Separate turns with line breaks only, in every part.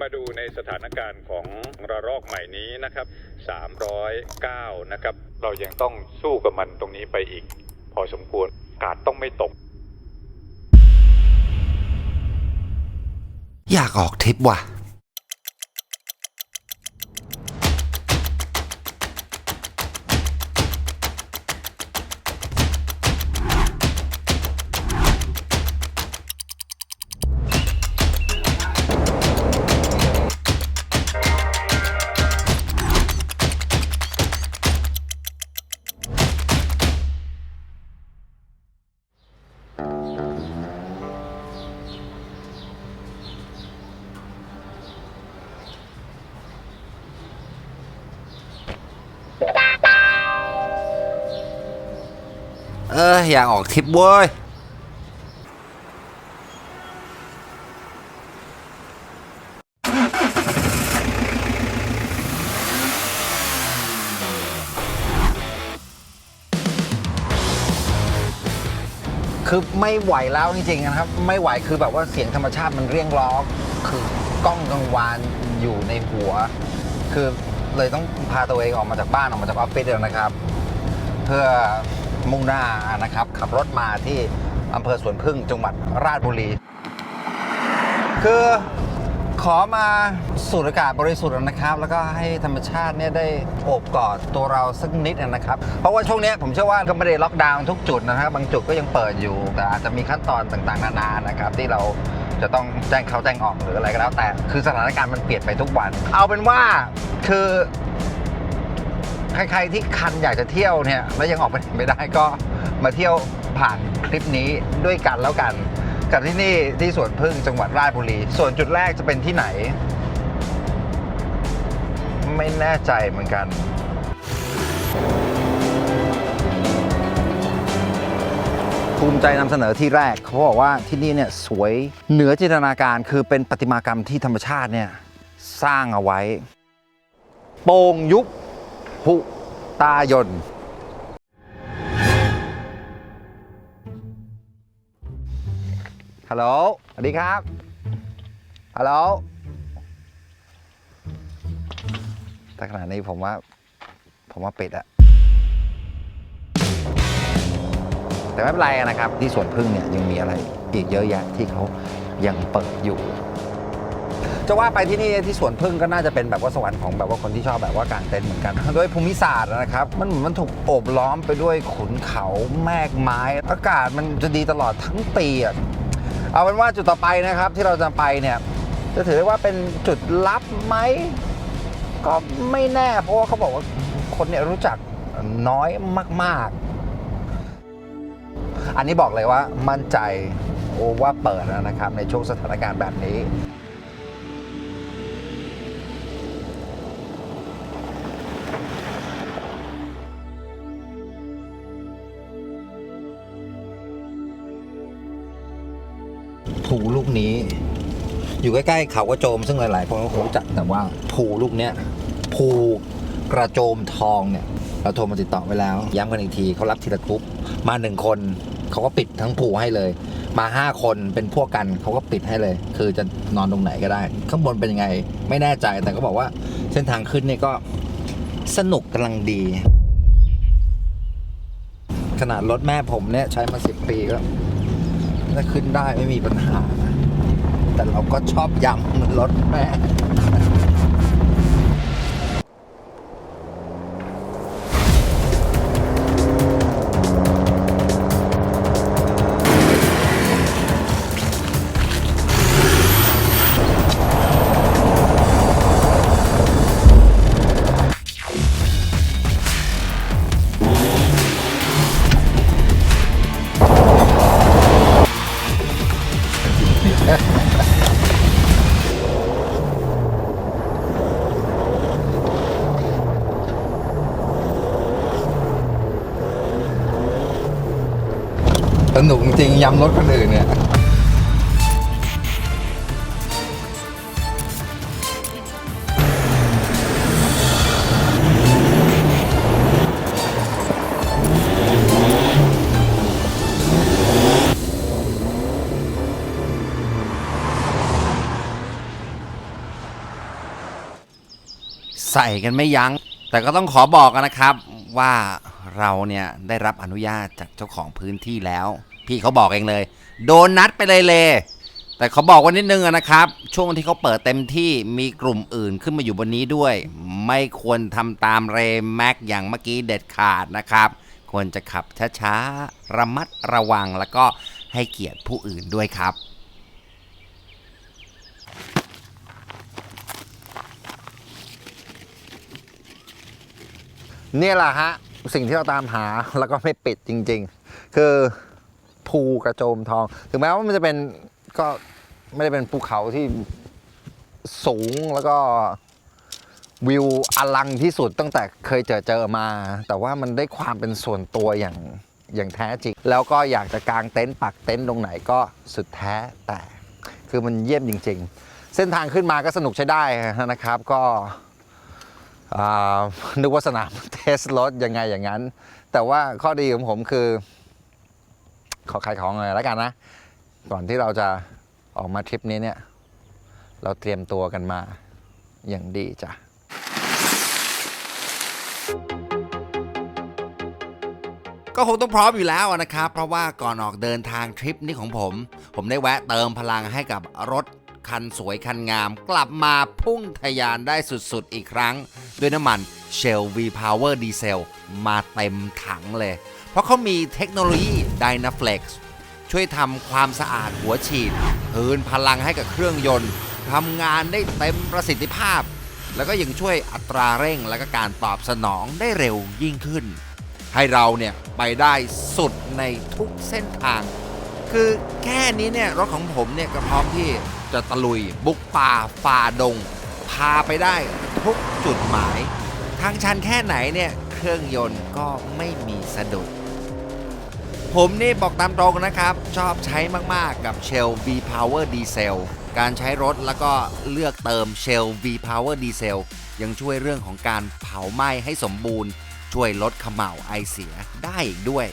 มาดูในสถานการณ์ของระลอกใหม่นี้นะครับ 309 นะครับ เรายังต้องสู้กับมันตรงนี้ไปอีก พอสมควรกาดต้องไม่ตก
อยากออกทริปว่ะ อยากออกทริปเว้ยคือไม่ไหวแล้วจริงๆนะครับ ไม่ไหวคือแบบว่าเสียงธรรมชาติมันเรียกร้อง คือกล้องกังวานอยู่ในหัว คือเลยต้องพาตัวเองออกมาจากบ้านออกมาจากออฟฟิศเลยนะครับ เพื่อ มุ่งหน้านะครับ ขับรถมาที่อำเภอสวนพึ่งจังหวัดราชบุรี คือขอมาสูดอากาศบริสุทธิ์นะครับ แล้วก็ให้ธรรมชาติเนี่ยได้โอบกอดตัวเราสักนิดนะครับ เพราะว่าช่วงเนี้ยผมเชื่อว่าก็ไม่ได้ล็อกดาวน์ทุกจุดนะครับ บางจุดก็ยังเปิดอยู่ แต่อาจจะมีขั้นตอนต่างๆ นานานะครับ ที่เราจะต้องแจ้งเขาแจ้งออกหรืออะไรก็แล้วแต่ คือสถานการณ์มันเปลี่ยนไปทุกวัน เอาเป็นว่าคือ ใครๆที่คันอยากจะเที่ยวเนี่ยแล้วยังออกไปไหนไม่ได้ก็มาเที่ยวผ่านคลิปนี้ด้วยกันแล้วกัน กับที่นี่ที่สวนพึ่งจังหวัดราชบุรี ส่วนจุดแรกจะเป็นที่ไหน ไม่แน่ใจเหมือนกันภูมิใจนำเสนอที่แรก เขาบอกว่าที่นี่เนี่ยสวยเหนือจินตนาการคือเป็นประติมากรรมที่ธรรมชาติเนี่ยสร้างเอาไว้ โป่งยุบ พุตายน ฮัลโหล สวัสดีครับ ฮัลโหลแต่ขณะนี้ผมว่า ผมว่าปิดอะแต่ไม่เป็นไรนะครับ ที่สวนพึ่งเนี่ยยังมีอะไรอีกเยอะแยะที่เขายังเปิดอยู่ จะว่าไปที่นี่ที่สวนพึ่งก็น่าจะเป็นแบบว่าสวรรค์ของแบบว่าคนที่ชอบแบบว่ากางเต็นท์เหมือนกันด้วยภูมิศาสตร์นะครับ มันเหมือนมันถูกโอบล้อมไปด้วยขุนเขาแมกไม้ อากาศมันจะดีตลอดทั้งปีอะเอาเป็นว่าจุดต่อไปนะครับที่เราจะไปเนี่ยจะถือได้ว่าเป็นจุดลับไหมก็ไม่แน่เพราะว่าเขาบอกว่าคนเนี่ยรู้จักน้อยมากๆ อันนี้บอกเลยว่ามั่นใจโอว่าเปิดแล้วนะครับในช่วงสถานการณ์แบบนี้ นี้ อยู่ใกล้ๆเขากระโจมซึ่งหลายๆคนก็คงรู้จักแต่ว่าภูลูกเนี้ยภูกระโจมทองเนี่ยเราโทรมาติดต่อไว้แล้ว ย้ำกันอีกทีเขารับทีละกรุ๊ปมาหนึ่งคนเขาก็ปิดทั้งภูให้เลย มาห้าคนเป็นพวกกันเขาก็ปิดให้เลย คือจะนอนตรงไหนก็ได้ ข้างบนเป็นยังไง ไม่แน่ใจแต่ก็บอกว่าเส้นทางขึ้นเนี่ยก็สนุกกำลังดี ขนาดรถแม่ผมเนี่ยใช้มาสิบปีก็ขึ้นได้ไม่มีปัญหา แต่เราก็ชอบยำรสแม่ ยำรถคนอื่นเนี่ย
ใส่กันไม่ยัง้ง แต่ก็ต้องขอบอกกันนะครับว่าเราเนี่ยได้รับอนุญาตจากเจ้าของพื้นที่แล้ว พี่เขาบอกเองเลย โดนนัดไปเลยเลยแต่เขาบอกว่านิดนึงนะครับ ช่วงที่เขาเปิดเต็มที่มีกลุ่มอื่นขึ้นมาอยู่บนนี้ด้วย ไม่ควรทำตามเรแม็กอย่างเมื่อกี้เด็ดขาดนะครับ ควรจะขับช้าๆ ระมัดระวังแล้วก็ให้เกียรติผู้อื่นด้วยครับ
เนี่ยแหละฮะ สิ่งที่เราตามหาแล้วก็ไม่ปิดจริง ๆ คือ ภูกระโจมทอง ถึงแม้ว่ามันจะเป็นก็ไม่ได้เป็นภูเขาที่สูงแล้วก็วิวอลังที่สุดตั้งแต่เคยเจอเจอมา แต่ว่ามันได้ความเป็นส่วนตัวอย่างอย่างแท้จริง แล้วก็อยากจะกางเต็นท์ปักเต็นท์ตรงไหนก็สุดแท้แต่คือมันเยี่ยมจริง ๆ เส้นทางขึ้นมาก็สนุกใช้ได้นะครับก็นึกว่าสนามเทสรถยังไงอย่างนั้น แต่ว่าข้อดีของผมคือ ขอขายของหน่อยแล้วกันนะ ก่อนที่เราจะออกมาทริปนี้เนี่ย เราเตรียมตัวกันมาอย่างดีจ้ะ
ก็คงต้องพร้อมอยู่แล้วนะครับ เพราะว่าก่อนออกเดินทางทริปนี้ของผม ผมได้แวะเติมพลังให้กับรถคันสวยคันงาม กลับมาพุ่งทะยานได้สุดๆอีกครั้ง ด้วยน้ำมัน Shell V Power Diesel มาเต็มถังเลย ราะเขามีเทคโนโลยี Dynaflex ช่วยทำความสะอาดหัวฉีดคืนพลังให้กับเครื่องยนต์ทำงานได้เต็มประสิทธิภาพ แล้วก็ยังช่วยอัตราเร่งและก็การตอบสนองได้เร็วยิ่งขึ้น ให้เราเนี่ยไปได้สุดในทุกเส้นทาง คือแค่นี้เนี่ยรถของผมเนี่ยก็พร้อมที่จะตะลุยบุกป่าฝ่าดง พาไปได้ทุกจุดหมาย ทางชันแค่ไหนเนี่ยเครื่องยนต์ก็ไม่มีสะดุด ผมนี่บอกตามตรงนะครับ ชอบใช้มาก ๆ กับ Shell V Power Diesel การใช้รถแล้วก็เลือกเติม Shell V Power Diesel ยังช่วยเรื่องของการเผาไหม้ให้สมบูรณ์ ช่วยลดขม่าวไอเสียได้อีกด้วย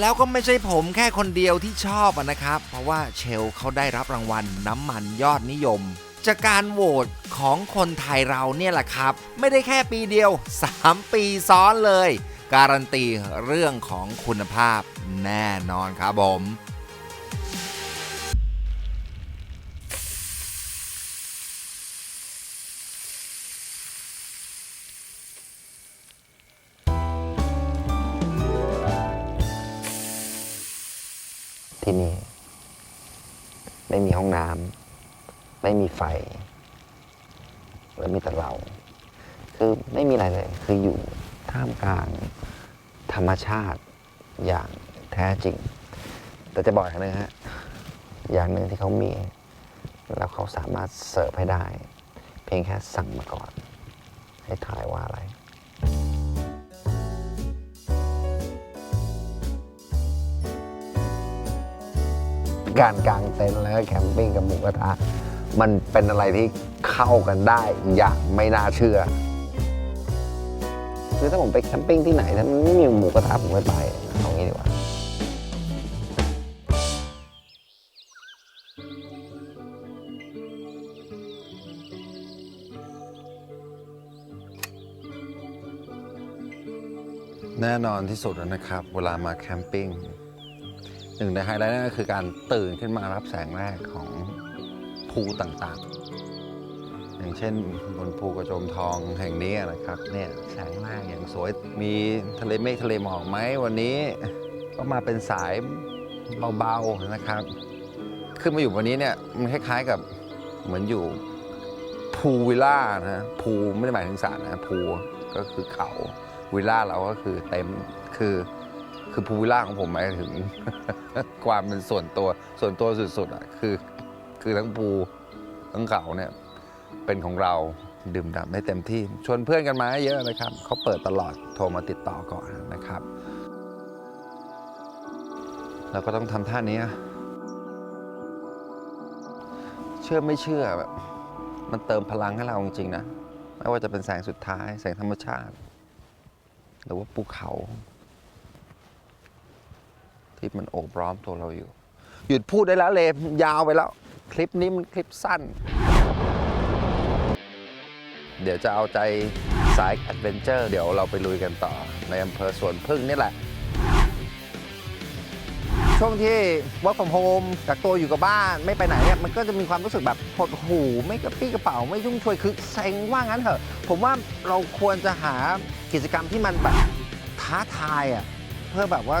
แล้วก็ไม่ใช่ผมแค่คนเดียวที่ชอบนะครับ เพราะว่าเชลเขาได้รับรางวัลน้ำมันยอดนิยม จากการโหวตของคนไทยเราเนี่ยแหละครับ ไม่ได้แค่ปีเดียว 3 ปีซ้อนเลย การันตีเรื่องของคุณภาพแน่นอนครับผม
ที่นี่ ไม่มีห้องน้ำไม่มีไฟ แล้วมีแต่เรา คือไม่มีอะไรเลย คืออยู่ ท่ามกลางธรรมชาติอย่างแท้จริง แต่จะบอกอย่างหนึงฮะอย่างหนึ่งที่เขามี แล้วเขาสามารถเสิร์ฟให้ได้ เพียงแค่สั่งมาก่อน ให้ถ่ายว่าอะไรการกางเต็นท์แล้วแคมปิ้งกับหมูกระทะมันเป็นอะไรที่เข้ากันได้อย่างไม่น่าเชื่อ คือถ้าผมไปแคมปิ้งที่ไหนถ้ามันไม่มีหมูกระทะผมไม่ไปเอางี้ดีกว่าแน่นอนที่สุดนะครับ เวลามาแคมปิ้งหนึ่งในไฮไลท์นั่นก็คือการตื่นขึ้นมารับแสงแรกของภูต่างๆ อย่างเช่นบนภูกระโจมทองแห่งนี้นะครับเนี่ยแสงแรกอย่างสวยมีทะเลเมฆทะเลหมอกไหมวันนี้ก็มาเป็นสายเบาๆนะครับ ขึ้นมาอยู่วันนี้เนี่ยมันคล้ายๆกับเหมือนอยู่ภูวิลล่านะภูไม่ได้หมายถึงสระนะภูก็คือเขาวิลล่าเราก็คือเต็มคือคือภูวิลล่าของผมหมายถึง ความเป็นส่วนตัวส่วนตัวสุดๆอะคือ คือทั้งภูทั้งเขาเนี่ย เป็นของเราดื่มด่ำได้เต็มที่ ชวนเพื่อนกันมาเยอะนะครับเขาเปิดตลอดโทรมาติดต่อก่อนนะครับเราก็ต้องทำท่านี้ เชื่อไม่เชื่อแบบมันเติมพลังให้เราจริงๆนะ ไม่ว่าจะเป็นแสงสุดท้ายแสงธรรมชาติ หรือว่าภูเขา ที่มันโอบล้อมตัวเราอยู่ หยุดพูดได้แล้วเลยยาวไปแล้ว คลิปนี้มันคลิปสั้น เดี๋ยวจะเอาใจสายแอดเวนเจอร์ เดี๋ยวเราไปลุยกันต่อ ในอำเภอสวนพึ่งนี่แหละ ช่วงที่ work from home กักตัวอยู่กับบ้านไม่ไปไหนเนี่ยมันก็จะมีความรู้สึกแบบหดหูไม่กระปี้กระเป๋าไม่ยุ่งช่วยคือเซ็งว่างั้นเถอะ ผมว่าเราควรจะหากิจกรรมที่มันแบบท้าทายอะเพื่อแบบว่า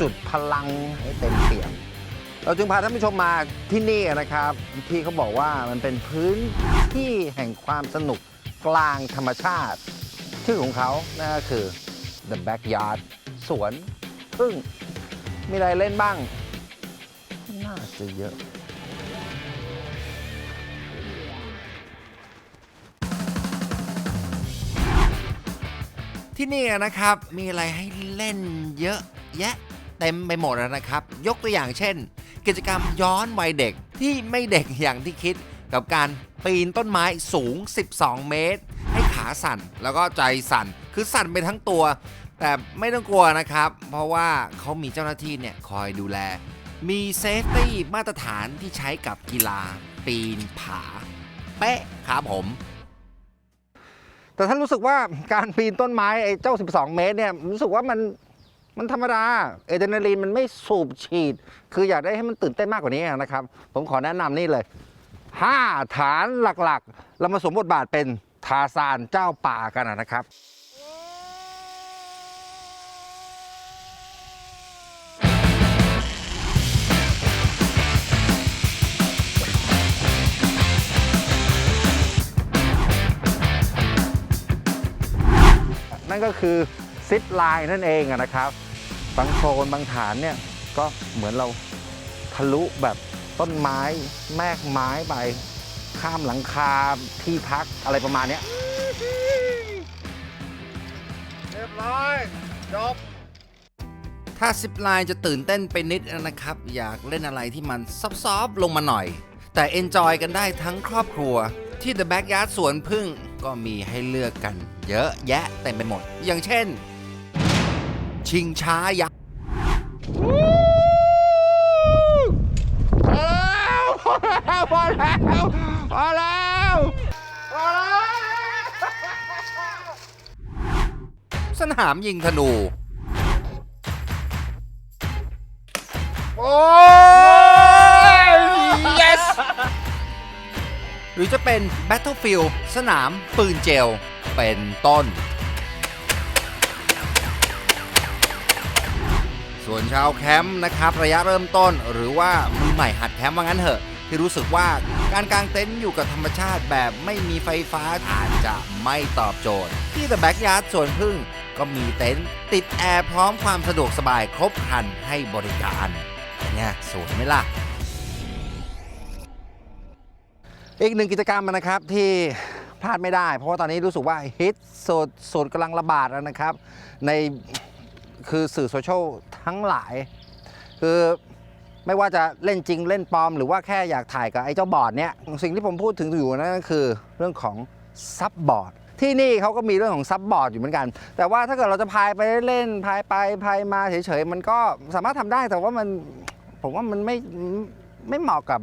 จุดพลังให้เต็มเปี่ยมเราจึงพาท่านผู้ชมมาที่นี่นะครับ ที่เขาบอกว่ามันเป็นพื้นที่แห่งความสนุก กลางธรรมชาติ ชื่อของเขานั่นก็คือ The Backyard สวนพึ่งมีอะไรเล่นบ้าง น่าจะเยอะ
ที่นี่นะครับมีอะไรให้เล่นเยอะแยะเต็มไปหมดแล้วนะครับ ยกตัวอย่างเช่น กิจกรรมย้อนวัยเด็กที่ไม่เด็กอย่างที่คิด กับการปีนต้นไม้สูง 12 เมตร ให้ขาสั่นแล้วก็ใจสั่น คือสั่นไปทั้งตัว แต่ไม่ต้องกลัวนะครับ เพราะว่าเขามีเจ้าหน้าที่เนี่ยคอยดูแล มีเซฟตี้มาตรฐานที่ใช้กับกีฬา ปีนผา เป๊ะครับผม
แต่ถ้ารู้สึกว่าการปีนต้นไม้ไอ้เจ้า 12 เมตรเนี่ยรู้สึกว่ามันมันธรรมดาเอเดนาลีนมันไม่สูบฉีด คืออยากได้ให้มันตื่นเต้นมากกว่านี้นะครับ ผมขอแนะนำนี่เลย 5 ฐานหลักๆ เรามาสมบทบาทเป็นทาซานเจ้าป่ากันนะครับนั่นก็คือซิปไลน์นั่นเองนะครับ บางโซนบางฐานเนี่ย ก็เหมือนเราทะลุแบบ ต้นไม้แมกไม้ไป ข้ามหลังคาที่พักอะไรประมาณเนี้ยเรียบร้อยจบ
ถ้าซิปไลน์จะตื่นเต้นไปนิดนะครับ อยากเล่นอะไรที่มันซอฟๆลงมาหน่อย แต่เอนจอยกันได้ทั้งครอบครัว ที่ The Backyard สวนพึ่งก็มีให้เลือกกัน เยอะแยะเต็มไปหมด อย่างเช่น ชิงช้ายักษ์
พอ แล้วพอแล้วพอแล้ว
สนามยิงธนู
โอ้ย yes
หรือจะเป็น Battlefield สนามปืนเจล เป็นต้น ส่วนชาวแคมป์นะครับ ระยะเริ่มต้นหรือว่ามือใหม่หัดแคมป์ว่างั้นเถอะ ที่รู้สึกว่าการกางเต็นท์อยู่กับธรรมชาติแบบไม่มีไฟฟ้าอาจจะไม่ตอบโจทย์ ที่ The Backyard สวนพึ่งก็มีเต็นท์ติดแอร์พร้อมความสะดวกสบายครบครันให้บริการเนี่ยสวยไหมล่ะ
อีกหนึ่งกิจกรรมนะครับที่พลาดไม่ได้ เพราะว่าตอนนี้รู้สึกว่าฮิตสุดสุดกำลังระบาดแล้วนะครับ ในคือสื่อโซเชียลทั้งหลาย คือ ไม่ว่าจะเล่นจริงเล่นปลอม หรือว่าแค่อยากถ่ายกับไอ้เจ้าบอร์ดเนี้ยสิ่งที่ผมพูดถึงอยู่นั่นก็คือเรื่องของซับบอร์ดที่นี่เขาก็มีเรื่องของซับบอร์ดอยู่เหมือนกัน แต่ว่าถ้าเกิดเราจะพายไปเล่นพายไปพายมาเฉยๆมันก็สามารถทำได้แต่ว่ามันผมว่ามันไม่ไม่เหมาะกับ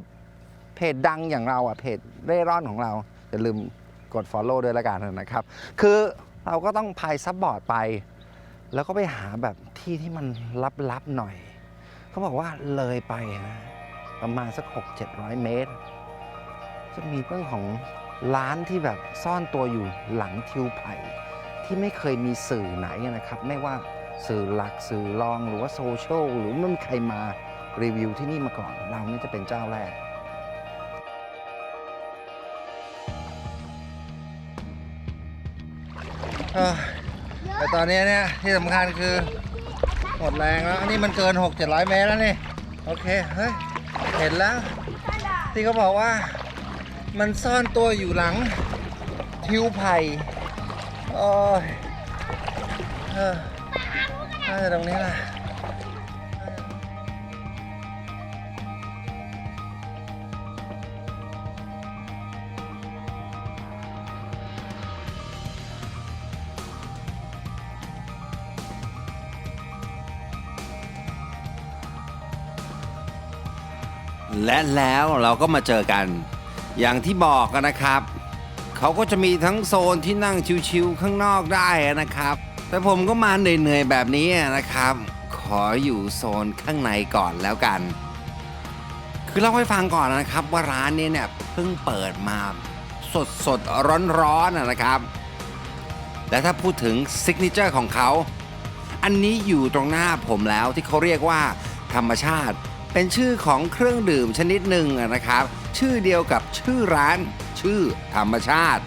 เพจดังอย่างเราอะเพจเร่ร่อนของเราอย่าลืมกด Follow ด้วยละกันนะครับ คือเราก็ต้องพายซับบอร์ดไป แล้วก็ไปหาแบบที่ที่มันลับๆหน่อย เขาบอกว่าเลยไปนะประมาณสัก 6 700 เมตร จะมีเรื่องของร้านที่แบบซ่อนตัวอยู่หลังทิวไผ่ที่ไม่เคยมีสื่อไหนนะครับ ไม่ว่าสื่อหลักสื่อรองหรือว่าโซเชียลหรือไม่มีใครมารีวิวที่นี่มาก่อน เรานี่จะเป็นเจ้าแรกแต่ตอนนี้เนี่ยที่สำคัญคือ หมดแรงแล้ว อันนี้มันเกิน 6 700 เมตรแล้วนี่ โอเค เฮ้ย เห็นแล้ว ที่เขาบอกว่า มันซ่อนตัวอยู่หลัง ทิวไผ่โอ้ยเออน่าจะตรงนี้แหละ
และแล้วเราก็มาเจอกัน อย่างที่บอกกันนะครับ เขาก็จะมีทั้งโซนที่นั่งชิวๆข้างนอกได้นะครับ แต่ผมก็มาเหนื่อยๆแบบนี้นะครับ ขออยู่โซนข้างในก่อนแล้วกัน คือเล่าให้ฟังก่อนนะครับ ว่าร้านนี้เนี่ยเพิ่งเปิดมาสดสดร้อนร้อนๆนะครับ และถ้าพูดถึงซิกเนเจอร์ของเขา อันนี้อยู่ตรงหน้าผมแล้วที่เขาเรียกว่าธรรมชาติ เป็นชื่อของเครื่องดื่มชนิดหนึ่งนะครับ ชื่อเดียวกับชื่อร้าน ชื่อธรรมชาติ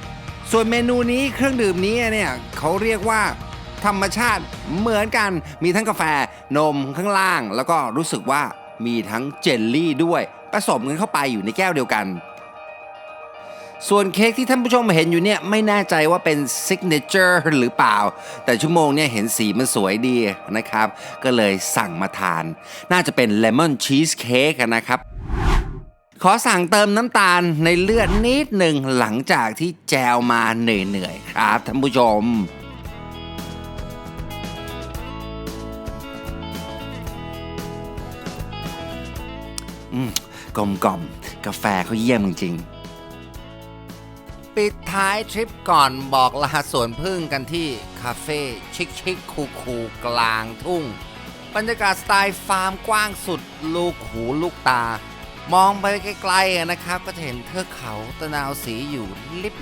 ส่วนเมนูนี้เครื่องดื่มนี้เนี่ยเขาเรียกว่าธรรมชาติเหมือนกันมีทั้งกาแฟนมข้างล่าง แล้วก็รู้สึกว่ามีทั้งเจลลี่ด้วยผสมกันเข้าไปอยู่ในแก้วเดียวกัน ส่วนเค้กที่ท่านผู้ชมเห็นอยู่เนี่ยไม่แน่ใจว่าเป็นซิกเนเจอร์หรือเปล่า แต่ชั่วโมงเนี่ยเห็นสีมันสวยดีนะครับ ก็เลยสั่งมาทาน น่าจะเป็นเลมอนชีสเค้กนะครับ ขอสั่งเติมน้ำตาลในเลือดนิดหนึ่งหลังจากที่แจวมาเหนื่อยๆครับท่านผู้ชมอืมกลมกล่อมๆกาแฟเขาเยี่ยมจริงๆ ปิดท้ายทริปก่อนบอกลาสวนพึ่งกันที่คาเฟ่ชิคชิคคูคูกลางทุ่ง บรรยากาศสไตล์ฟาร์มกว้างสุด ลูกหูลูกตา มองไปไกลๆนะครับ ก็จะเห็นเทือกเขาตะนาวสีอยู่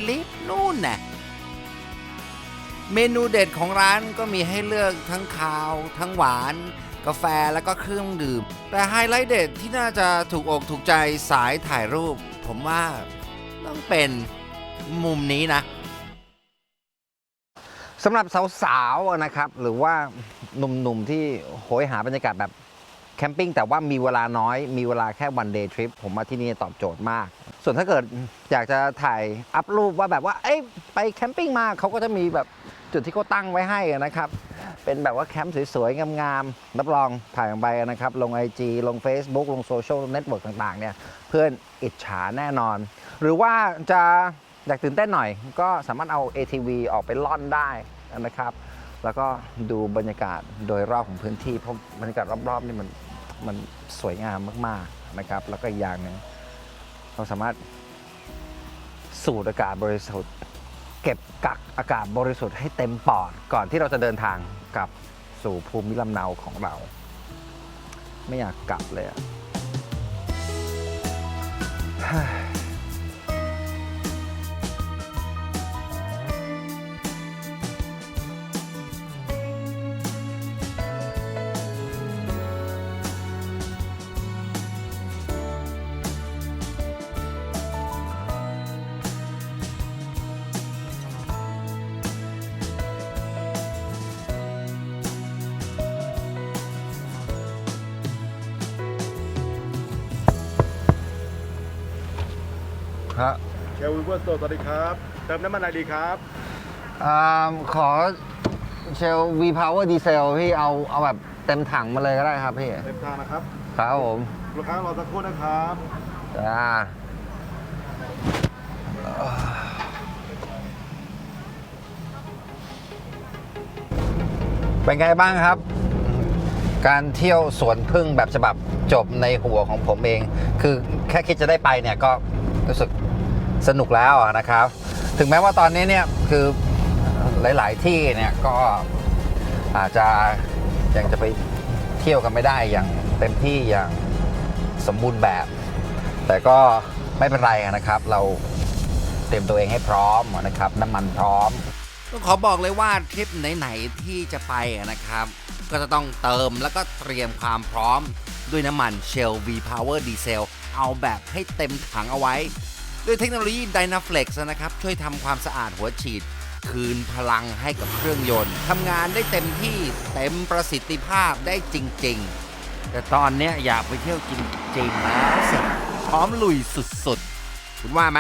ลิบๆนู่นน่ะเมนูเด็ดของร้านก็มีให้เลือกทั้งคาว ทั้งหวาน กาแฟแล้วก็เครื่องดื่ม แต่ไฮไลท์เด็ดที่น่าจะถูกอกถูกใจสายถ่ายรูป ผมว่าต้องเป็น มุมนี้นะ
สำหรับสาวๆนะครับ หรือว่าหนุ่มๆที่โหยหาบรรยากาศแบบแคมปิ้งแต่ว่ามีเวลาน้อยมีเวลาแค่วันเดย์ทริปผมว่าที่นี่ตอบโจทย์มาก ส่วนถ้าเกิดอยากจะถ่ายอัพรูปว่าแบบว่า เอ้ยไปแคมปิ้งมาเขาก็จะมีแบบจุดที่เขาตั้งไว้ให้นะครับ เป็นแบบว่าแคมป์สวยๆ งามๆรับรองถ่ายลงไปนะครับ ลง IG ลง Facebook ลงโซเชียลเน็ตเวิร์กต่างๆเนี่ยเพื่อนอิจฉาแน่นอน หรือว่าจะ อยากตื่นเต้นหน่อย ก็สามารถเอา ATV ออกไปล่อนได้นะครับ แล้วก็ดูบรรยากาศโดยรอบของพื้นที่เพราะบรรยากาศรอบๆนี่มันมันสวยงามมากๆนะครับ แล้วก็อีกอย่างหนึ่งเราสามารถสูดอากาศบริสุทธิ์ เก็บกักอากาศบริสุทธิ์ให้เต็มปอดก่อนที่เราจะเดินทางกลับสู่ภูมิลำเนาของเรา ไม่อยากกลับเลยอะ
เชลวิเวอร์โตสวัสดีครับ เติมน้ำมันอะไรดีครับ
อ่าขอเชล V Power Diesel พี่เอาเอาแบบเต็มถังมาเลยก็ได้ครับพี่
เต็มทางนะครับ
ครับผม
ลูกค้ารอสักครู่นะครับ
จ้าเป็นไงบ้างครับ การเที่ยวสวนพึ่งแบบฉบับจบในหัวของผมเอง คือแค่คิดจะได้ไปเนี่ยก็รู้สึก สนุกแล้วนะครับ ถึงแม้ว่าตอนนี้เนี่ยคือหลาย ๆ ที่เนี่ยก็อาจจะยังจะไปเที่ยวกันไม่ได้อย่างเต็มที่อย่างสมบูรณ์แบบ แต่ก็ไม่เป็นไรนะครับ เราเตรียมตัวเองให้พร้อมนะครับน้ำมันพร้อม
ต้องขอบอกเลยว่าทริปไหนๆที่จะไปนะครับ ก็จะต้องเติมแล้วก็เตรียมความพร้อมด้วยน้ำมัน Shell V Power Diesel เอาแบบให้เต็มถังเอาไว้ ด้วยเทคโนโลยี Dynaflex นะครับ ช่วยทำความสะอาดหัวฉีด คืนพลังให้กับเครื่องยนต์ทำงานได้เต็มที่เต็มประสิทธิภาพได้จริง ๆ แต่ตอนเนี้ยอยากไปเที่ยวจริงๆแล้วสิพร้อมลุยสุดๆ คุณว่าไหม